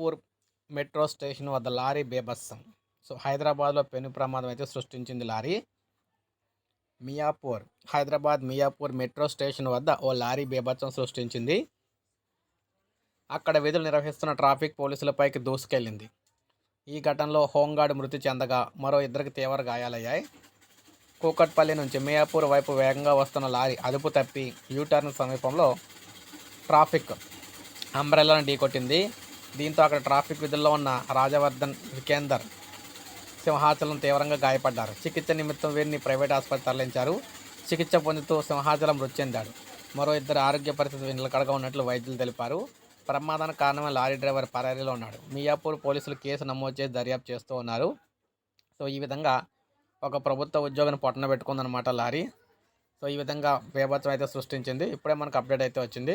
Miyapur metro station వద్ద lorry బేభత్సం. So హైదరాబాద్లో పెను ప్రమాదం అయితే సృష్టించింది lorry. Miyapur Hyderabad Miyapur metro station వద్ద ఓ లారీ బీభత్సం సృష్టించింది. అక్కడ విధులు నిర్వహిస్తున్న ట్రాఫిక్ పోలీసులపైకి దూసుకెళ్ళింది. ఈ ఘటనలో హోంగార్డ్ మృతి చెందగా మరో ఇద్దరికి తీవ్ర గాయాలయ్యాయి. కూకట్పల్లి నుంచి మియాపూర్ వైపు వేగంగా వస్తున్న లారీ అదుపు తప్పి యూటర్న్ సమీపంలో ట్రాఫిక్ అంబ్రెల్లాను ఢీకొట్టింది. దీంతో అక్కడ ట్రాఫిక్ విధుల్లో ఉన్న రాజవర్ధన్ వికేందర్ సింహాచలం తీవ్రంగా గాయపడ్డారు. చికిత్స నిమిత్తం వీరిని ప్రైవేట్ ఆసుపత్రి తరలించారు. చికిత్స పొందుతూ సింహాచలం మృతి చెందాడు. మరో ఇద్దరు ఆరోగ్య పరిస్థితి నిలకడగా ఉన్నట్లు వైద్యులు తెలిపారు. ప్రమాదానికి కారణమే లారీ డ్రైవర్ పరారీలో ఉన్నాడు. మియాపూర్ పోలీసులు కేసు నమోదు చేసి దర్యాప్తు చేస్తూ ఉన్నారు. సో ఈ విధంగా ఒక ప్రభుత్వ ఉద్యోగిని పొట్టన పెట్టుకుందనమాట లారీ. సో ఈ విధంగా బేభత్సం అయితే సృష్టించింది. ఇప్పుడే మనకు అప్డేట్ అయితే వచ్చింది.